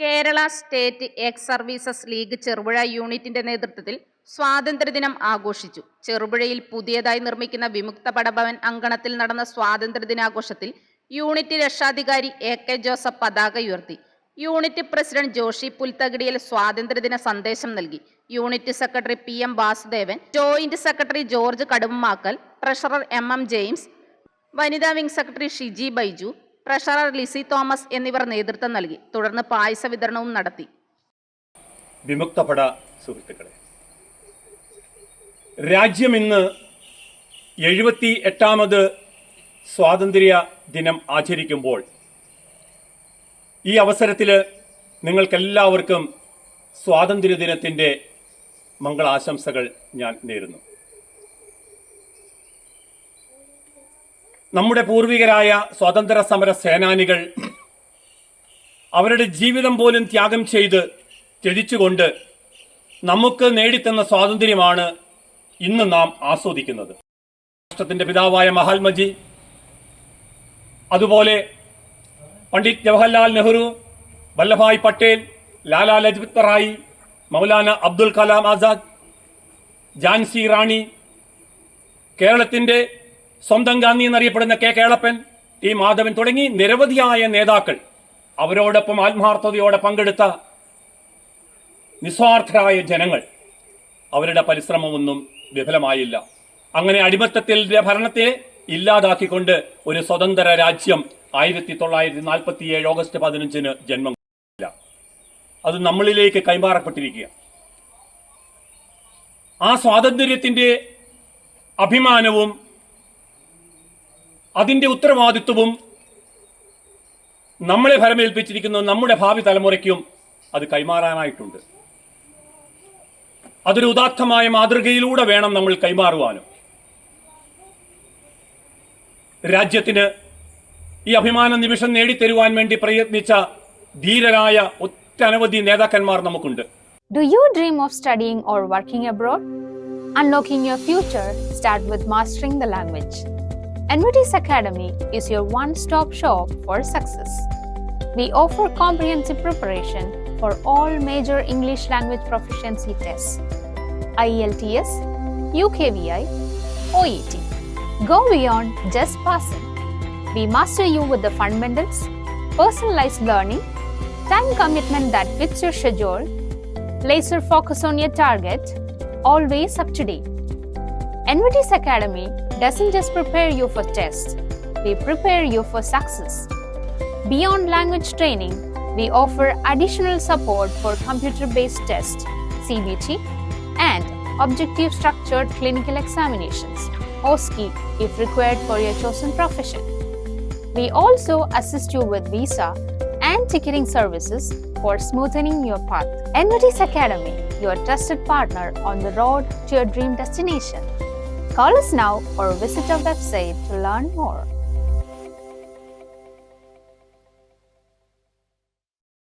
Kerala state ex services league Cherupuzha യൂണിറ്റിന്റെ നേതൃത്വത്തിൽ സ്വാതന്ത്ര്യദിനം ആഘോഷിച്ചു. ചെറുപുഴയിൽ പുതിയതായി നിർമ്മിക്കുന്ന വിമുക്ത പടഭവൻ അങ്കണത്തിൽ നടന്ന സ്വാതന്ത്ര്യദിനാഘോഷത്തിൽ യൂണിറ്റ് രക്ഷാധികാരി എ കെ ജോസഫ് പതാക ഉയർത്തി. യൂണിറ്റ് പ്രസിഡന്റ് ജോഷി പുൽത്തകിടിയിൽ സ്വാതന്ത്ര്യദിന സന്ദേശം നൽകി. Unit secretary P M Vasudevan joint secretary George Kadumakkal treasurer M M James വനിതാ wing secretary Shiji Baiju treasurer Lissy Thomas എന്നിവർ നേതൃത്വം നൽകി. തുടർന്ന് പായസ വിതരണവും നടത്തി. വിമുക്തപട സുഹൃത്തുക്കളെ. രാജ്യം ഇന്ന് എഴുപത്തി എട്ടാമത് സ്വാതന്ത്ര്യ ദിനം ആചരിക്കുമ്പോൾ ഈ അവസരത്തിൽ നിങ്ങൾക്കെല്ലാവർക്കും സ്വാതന്ത്ര്യ ദിനത്തിന്റെ മംഗളാശംസകൾ ഞാൻ നേരുന്നു. നമ്മുടെ പൂർവികരായ സ്വാതന്ത്ര്യ സമര സേനാനികൾ അവരുടെ ജീവിതം പോലും ത്യാഗം ചെയ്ത് ത്യജിച്ചുകൊണ്ട് നമുക്ക് നേടിത്തന്ന സ്വാതന്ത്ര്യമാണ് ഇന്ന് നാം ആസ്വദിക്കുന്നത്. രാഷ്ട്രത്തിന്റെ പിതാവായ മഹാത്മജി അതുപോലെ പണ്ഡിറ്റ് ജവഹർലാൽ നെഹ്റു വല്ലഭായ് പട്ടേൽ ലാലാ ലജ്പത് റായി മൗലാന അബ്ദുൽ കലാം ആസാദ് ജാൻസി റാണി കേരളത്തിന്റെ സ്വന്തം ഗാന്ധി എന്നറിയപ്പെടുന്ന കെ കേളപ്പൻ ടി മാധവൻ തുടങ്ങി നിരവധിയായ നേതാക്കൾ അവരോടൊപ്പം ആത്മാർത്ഥതയോടെ പങ്കെടുത്ത നിസ്വാർത്ഥരായ ജനങ്ങൾ. അവരുടെ പരിശ്രമമൊന്നും വിഫലമായില്ല. അങ്ങനെ അടിമത്തത്തിന്റെ ഭരണത്തെ ഇല്ലാതാക്കിക്കൊണ്ട് ഒരു സ്വതന്ത്ര രാജ്യം ആയിരത്തി തൊള്ളായിരത്തി നാൽപ്പത്തി ഏഴ് ഓഗസ്റ്റ് പതിനഞ്ചിന് ജന്മം. അത് നമ്മളിലേക്ക് കൈമാറപ്പെട്ടിരിക്കുക ആ സ്വാതന്ത്ര്യത്തിന്റെ അഭിമാനവും അതിന്റെ ഉത്തരവാദിത്വവും നമ്മളെ ഫലമേൽപ്പിച്ചിരിക്കുന്ന നമ്മുടെ ഭാവി തലമുറയ്ക്കും അത് കൈമാറാനായിട്ടുണ്ട് അതൊരു ഉദാത്തമായ മാതൃകയിലൂടെ വേണം നമ്മൾ കൈമാറുവാനും രാജ്യത്തിന് ഈ അഭിമാന നിമിഷം നേടിത്തരുവാൻ വേണ്ടി പ്രയത്നിച്ച ധീരരായ ഒറ്റനവധി നേതാക്കന്മാർ നമുക്കുണ്ട് Do you dream of studying or working abroad? Unlocking your future start with mastering the language. NVT's Academy is your one-stop shop for success. We offer comprehensive preparation for all major English language proficiency tests. IELTS, UKVI, OET. Go beyond just passing. We master you with the fundamentals, personalized learning, time commitment that fits your schedule, laser focus on your target, always up to date. NVT's Academy doesn't just prepare you for tests, we prepare you for success. Beyond language training, we offer additional support for computer based tests, CBT, and objective structured clinical examinations, OSCE, if required for your chosen profession. We also assist you with visa and ticketing services for smoothening your path. NVT's Academy, your trusted partner on the road to your dream destination. Call us now or visit our website to learn more.